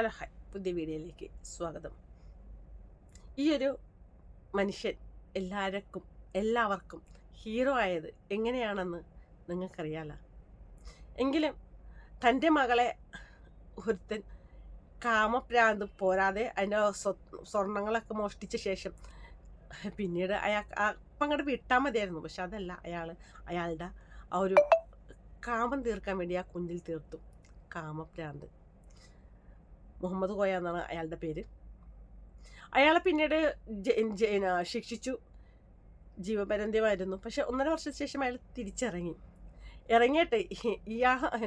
Hello hi. പുതിയ വീഡിയോയിലേക്ക് സ്വാഗതം. ഈ ഒരു മനുഷ്യൻ എല്ലാവർക്കും എല്ലാവർക്കും ഹീറോ ആയത് എങ്ങനെയാണെന്ന് നിങ്ങൾക്കറിയാലോ? എങ്കിലും തന്റെ മകളെ ഒരുത്തൻ കാമപ്രാന്ത് പോരാതെ അതിന്റെ സ്വ- സ്വർണങ്ങളൊക്കെ മോഷ്ടിച്ച ശേഷം പിന്നീട് അയാൾ അപ്പം അങ്ങോട്ട് വിട്ടാൽ മതിയായിരുന്നു. പക്ഷെ അതല്ല അയാൾ അയാളുടെ ആ ഒരു കാമം തീർക്കാൻ വേണ്ടി ആ കുഞ്ഞിൽ തീർത്തു. കാമപ്രാന്ത് മുഹമ്മദ് കോയ എന്നാണ് അയാളുടെ പേര്. അയാളെ പിന്നീട് ശിക്ഷിച്ചു. ജീവപര്യന്തമായിരുന്നു പക്ഷെ ഒന്നര വർഷത്തിന് ശേഷം അയാൾ തിരിച്ചിറങ്ങി. ഇറങ്ങിയിട്ട് ഈ-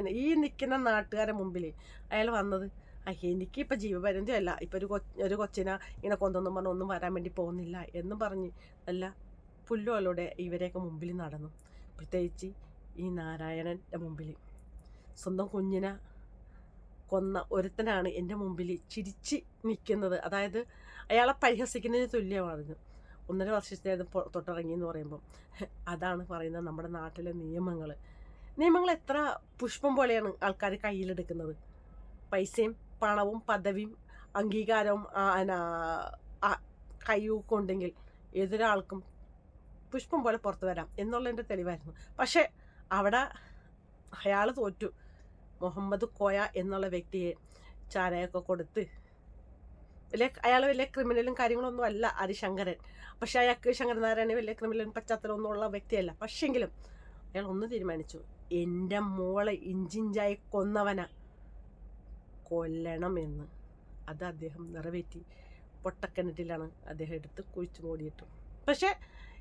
ഈ നിൽക്കുന്ന നാട്ടുകാരെ മുമ്പിൽ അയാൾ വന്നത് എനിക്കിപ്പോൾ എനിക്കിപ്പോൾ ജീവപര്യന്തമല്ല ഇപ്പോൾ ഒരു കൊ ഒരു കൊച്ചിനെ ഇങ്ങനെ കൊന്നൊന്നും പറഞ്ഞ് ഒന്നും വരാൻ വേണ്ടി പോകുന്നില്ല എന്ന് പറഞ്ഞ് നല്ല പുല്ലുകളോടെ ഇവരെയൊക്കെ മുമ്പിൽ നടന്നു. പ്രത്യേകിച്ച് ഈ നാരായണന്റെ മുമ്പിൽ സ്വന്തം കുഞ്ഞിനെ കൊന്ന ഒരുത്തനാണ് എന്റെ മുമ്പിൽ ചിരിച്ച് നിൽക്കുന്നത്. അതായത് അയാളെ പരിഹസിക്കുന്നതിന് തുല്യമായിരുന്നു ഒന്നര വർഷത്തേത് തൊട്ടിറങ്ങി എന്ന് പറയുമ്പോൾ അതാണ് പറയുന്നത് നമ്മുടെ നാട്ടിലെ നിയമങ്ങൾ നിയമങ്ങൾ എത്ര പുഷ്പം പോലെയാണ് ആൾക്കാർ കയ്യിലെടുക്കുന്നത്. പൈസയും പണവും പദവിയും അംഗീകാരവും കയ്യൂക്കും ഉണ്ടെങ്കിൽ ഏതൊരാൾക്കും പുഷ്പം പോലെ പുറത്തു വരാം. എന്നുള്ളതിന്റെ തെളിവായിരുന്നു. പക്ഷേ അവിടെ അയാൾ തോറ്റു. മുഹമ്മദ് കോയ എന്നുള്ള വ്യക്തിയെ ചാരയൊക്കെ കൊടുത്ത്. വലിയ അയാൾ വലിയ ക്രിമിനലും കാര്യങ്ങളൊന്നും അല്ല ഹരിശങ്കരൻ പക്ഷെ അയാൾക്ക് ശങ്കരനാരായണ വലിയ ക്രിമിനലും പശ്ചാത്തലമൊന്നും ഉള്ള വ്യക്തിയല്ല. പക്ഷെങ്കിലും അയാൾ ഒന്ന് തീരുമാനിച്ചു. എന്റെ മോളെ ഇഞ്ചിഞ്ചായി കൊന്നവന. കൊല്ലണം എന്ന്. അത് അദ്ദേഹം നിറവേറ്റി. പൊട്ടക്കിണറ്റിലാണ് അദ്ദേഹം എടുത്ത് കുഴിച്ചു മൂടിയിട്ടു. പക്ഷേ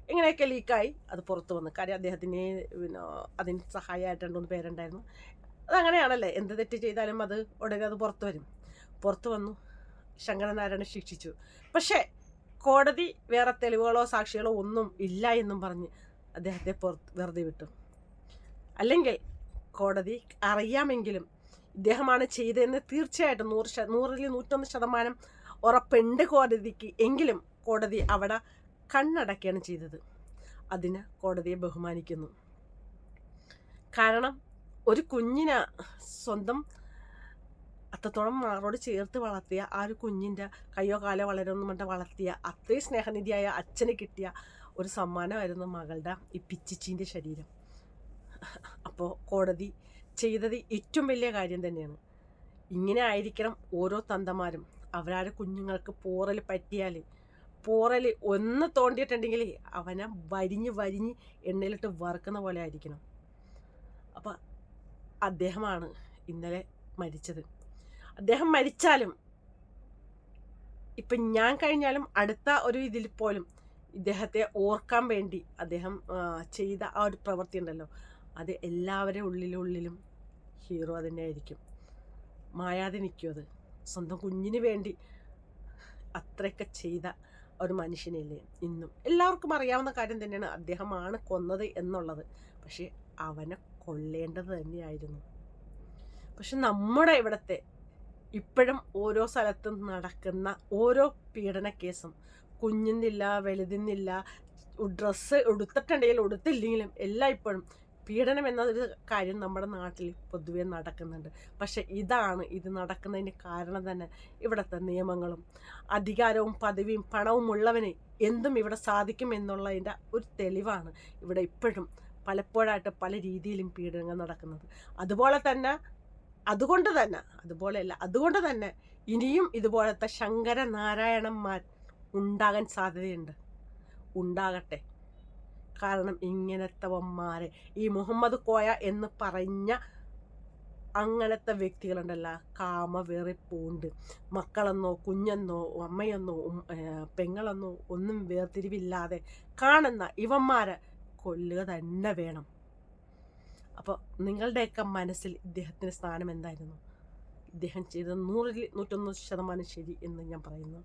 ഇങ്ങനെയൊക്കെ ലീക്കായി അത് പുറത്തു വന്നു. കാര്യം അദ്ദേഹത്തിന് പിന്നെ അതിന് സഹായമായിട്ട് രണ്ടുമൂന്ന് പേരുണ്ടായിരുന്നു. അതങ്ങനെയാണല്ലേ? എന്ത് തെറ്റ് ചെയ്താലും അത് ഉടനെ അത് പുറത്തു വരും. പുറത്തു വന്നു. ശങ്കരനാരായണ ശിക്ഷിച്ചു. പക്ഷേ കോടതി വേറെ തെളിവുകളോ സാക്ഷികളോ ഒന്നും ഇല്ല എന്നും പറഞ്ഞ് അദ്ദേഹത്തെ പുറത്ത് വെറുതെ വിട്ടു. അല്ലെങ്കിൽ കോടതി അറിയാമെങ്കിലും ഇദ്ദേഹമാണ് ചെയ്തതെന്ന് തീർച്ചയായിട്ടും നൂറ് ശ നൂറിൽ നൂറ്റൊന്ന് ശതമാനം ഉറപ്പുണ്ട് കോടതിക്ക്. എങ്കിലും കോടതി അവിടെ കണ്ണടക്കുകയാണ് ചെയ്തത്. അതിന് കോടതിയെ ബഹുമാനിക്കുന്നു. കാരണം ഒരു കുഞ്ഞിനെ സ്വന്തം അത്രത്തോളം മാറോട് ചേർത്ത് വളർത്തിയ ആ ഒരു കുഞ്ഞിന്റെ കയ്യോ കാലോ വളരൊന്നും പറഞ്ഞിട്ട് വളർത്തിയ അത്രയും സ്നേഹനിധിയായ അച്ഛന് കിട്ടിയ ഒരു സമ്മാനമായിരുന്നു മകളുടെ ഈ പിച്ചിച്ചീന്റെ ശരീരം. അപ്പോൾ കോടതി ചെയ്തത് ഏറ്റവും വലിയ കാര്യം തന്നെയാണ്. ഇങ്ങനെ ആയിരിക്കണം ഓരോ തന്തമാരും അവരാരെ കുഞ്ഞുങ്ങൾക്ക് പോറൽ പറ്റിയാൽ പോറൽ ഒന്ന് തോണ്ടിയിട്ടുണ്ടെങ്കിൽ അവനെ വരിഞ്ഞ് വരിഞ്ഞ് എണ്ണയിലിട്ട് വറുക്കുന്ന പോലെ ആയിരിക്കണം. അപ്പം അദ്ദേഹമാണ് ഇന്നലെ മരിച്ചത്. അദ്ദേഹം മരിച്ചാലും ഇപ്പം ഞാൻ കഴിഞ്ഞാലും അടുത്ത ഒരു ഇതിൽ പോലും ഇദ്ദേഹത്തെ ഓർക്കാൻ വേണ്ടി അദ്ദേഹം ചെയ്ത ആ ഒരു പ്രവൃത്തി ഉണ്ടല്ലോ. അത് എല്ലാവരുടെ ഉള്ളിലുള്ളിലും ഹീറോ തന്നെയായിരിക്കും. മായാതെ നിൽക്കും അത്. സ്വന്തം കുഞ്ഞിന് വേണ്ടി അത്രയൊക്കെ ചെയ്ത ഒരു മനുഷ്യനില്ലേ ഇന്നും. എല്ലാവർക്കും അറിയാവുന്ന കാര്യം തന്നെയാണ്. അദ്ദേഹമാണ് കൊന്നത് എന്നുള്ളത്. പക്ഷേ അവനെ കൊല്ലേണ്ടത് തന്നെയായിരുന്നു. പക്ഷെ നമ്മുടെ ഇവിടത്തെ ഇപ്പോഴും ഓരോ സ്ഥലത്തും നടക്കുന്ന ഓരോ പീഡന കേസും കുഞ്ഞുന്നില്ല വലുതിന്നില്ല ഡ്രസ്സ് ഉടുത്തിട്ടുണ്ടെങ്കിലും ഉടുത്തില്ലെങ്കിലും എല്ലാം ഇപ്പോഴും പീഡനം എന്നൊരു കാര്യം നമ്മുടെ നാട്ടിൽ പൊതുവെ നടക്കുന്നുണ്ട്. പക്ഷെ ഇതാണ് ഇത് നടക്കുന്നതിന് കാരണം തന്നെ ഇവിടുത്തെ നിയമങ്ങളും അധികാരവും പദവിയും പണവും ഉള്ളവന് എന്തും ഇവിടെ സാധിക്കും എന്നുള്ളതിന്റെ ഒരു തെളിവാണ് ഇവിടെ ഇപ്പോഴും പലപ്പോഴായിട്ട് പല രീതിയിലും പീഡനങ്ങൾ നടക്കുന്നത്. അതുപോലെ തന്നെ അതുകൊണ്ട് തന്നെ അതുപോലെയല്ല അതുകൊണ്ട് തന്നെ ഇനിയും ഇതുപോലത്തെ ശങ്കരനാരായണന്മാർ ഉണ്ടാകാൻ സാധ്യതയുണ്ട്. ഉണ്ടാകട്ടെ. കാരണം ഇങ്ങനത്തെവന്മാരെ ഈ മുഹമ്മദ് കോയ എന്ന് പറഞ്ഞ അങ്ങനത്തെ വ്യക്തികളുണ്ടല്ലോ കാമ വെറി പൂണ്ട്. മക്കളെന്നോ കുഞ്ഞെന്നോ അമ്മയെന്നോ പെങ്ങളെന്നോ ഒന്നും വേർതിരിവില്ലാതെ കാണുന്ന ഇവന്മാരെ കൊല്ലുക തന്നെ വേണം. അപ്പോൾ നിങ്ങളുടെയൊക്കെ മനസ്സിൽ ഇദ്ദേഹത്തിന്റെ സ്ഥാനം എന്തായിരുന്നു? ഇദ്ദേഹം ചെയ്തത് നൂറിൽ നൂറ്റൊന്ന് ശതമാനം ശരി എന്ന് ഞാൻ പറയുന്നു.